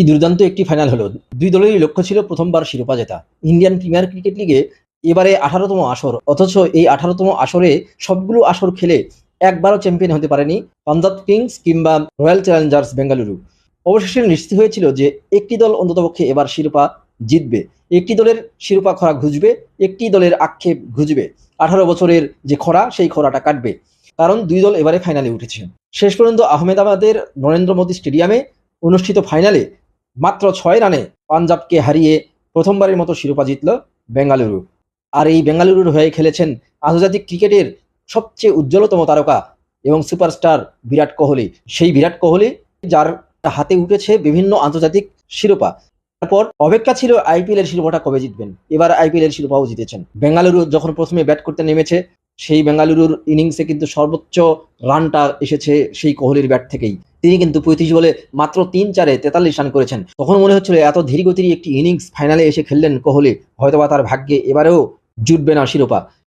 কি দুর্দান্ত একটি ফাইনাল হলো। দুই দলেরই লক্ষ্য ছিল প্রথমবার শিরোপা জেতা। ইন্ডিয়ান প্রিমিয়ার ক্রিকেট লিগে এবারে আঠারোতম আসর, অথচ এই আঠারোতম আসরে সবগুলো আসর খেলে একবারও চ্যাম্পিয়ন হতে পারেনি পাঞ্জাব কিংস কিংবা রয়্যাল চ্যালেঞ্জার্স বেঙ্গালুরু অবশেষে নিশ্চিত হয়েছিল যে একটি দল অন্ততপক্ষে এবার শিরোপা জিতবে। একটি দলের শিরোপা খরা ঘুচবে, একটি দলের আক্ষেপ ঘুচবে। আঠারো বছরের যে খরা, সেই খরাটা কাটবে। কারণ দুই দল এবারে ফাইনালে উঠেছে। শেষ পর্যন্ত আহমেদাবাদের নরেন্দ্র মোদী স্টেডিয়ামে অনুষ্ঠিত ফাইনালে মাত্র ছয় রানে পাঞ্জাবকে হারিয়ে প্রথমবারের মতো শিরোপা জিতল বেঙ্গালুরু। আর এই বেঙ্গালুরুর হয়ে খেলেছেন আন্তর্জাতিক ক্রিকেটের সবচেয়ে উজ্জ্বলতম তারকা এবং সুপারস্টার বিরাট কোহলি। সেই বিরাট কোহলি যার হাতে উঠেছে বিভিন্ন আন্তর্জাতিক শিরোপা। তারপর অপেক্ষা ছিল আইপিএল এর শিরোপাটা কবে জিতবেন? এবার আইপিএল এর শিরোপাও জিতেছেন। বেঙ্গালুরু যখন প্রথমে ব্যাট করতে নেমেছে সেই বেঙ্গালুরুর ইনিংসে কিন্তু সর্বোচ্চ রানটা এসেছে সেই কোহলির ব্যাট থেকেই। তিনি কিন্তু পঁয়ত্রিশ বলে মাত্র তিন চারে তেতাল্লিশ রান করেছেন। তখন মনে হচ্ছিল এত ধীরগতির একটি ইনিংস ফাইনালে এসে খেললেন কোহলি, হয়তোবা তার ভাগ্যে এবারেও জুটবে না শিরোপা।